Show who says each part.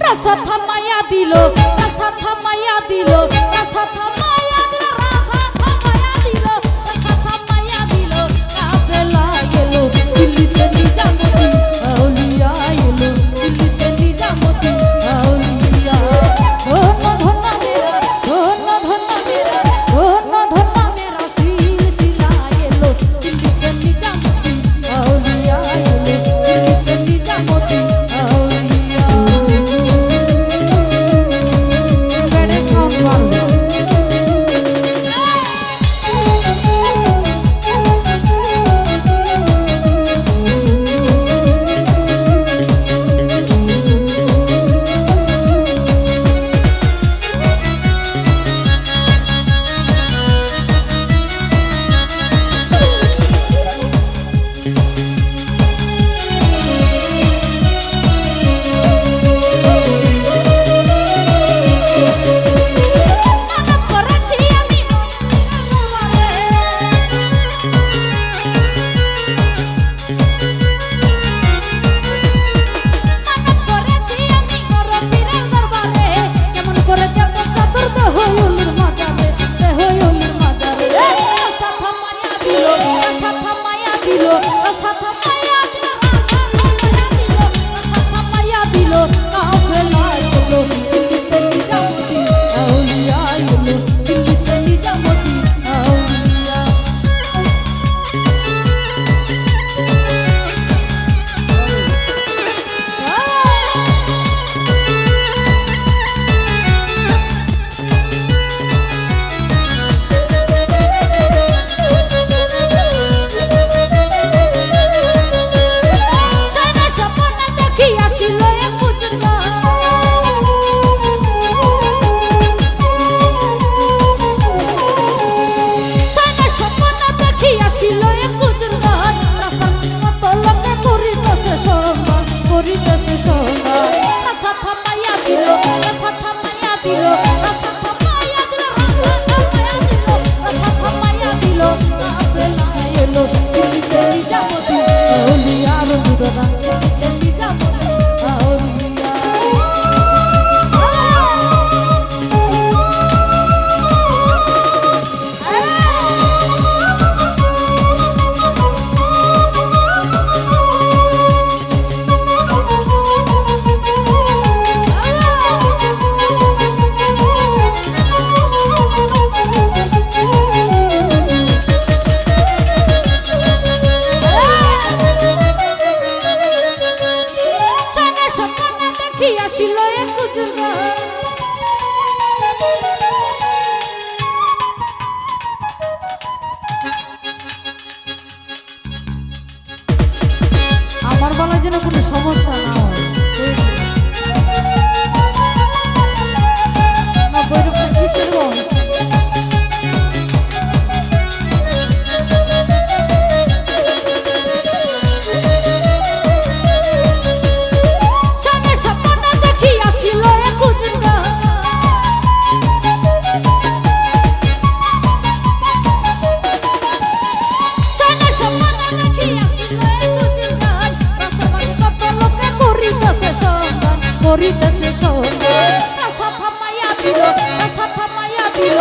Speaker 1: রাস্তা থামাইয়া দিল রাস্তা থামাইয়া দিল রাস্তা থামাইয়া 啊他他 Thank. কি আসিল এক আমার বলার জন্য করিতেছে সন্ধ্যা মায়া দিল মায়া দিল।